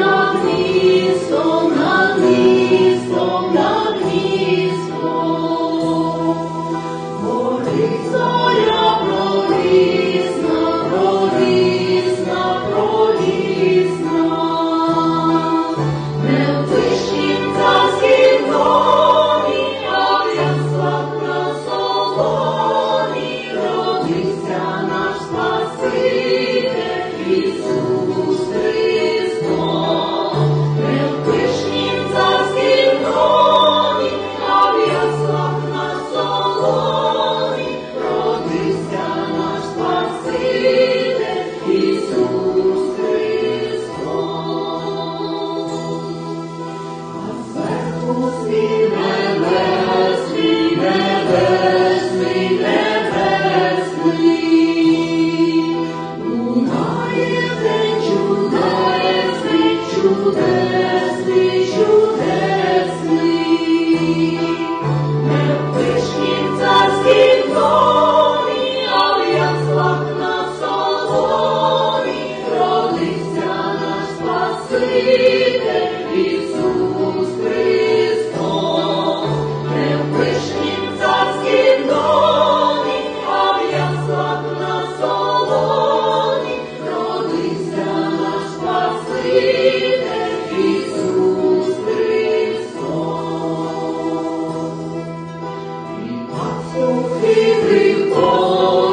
над містом, над містом. Пастухи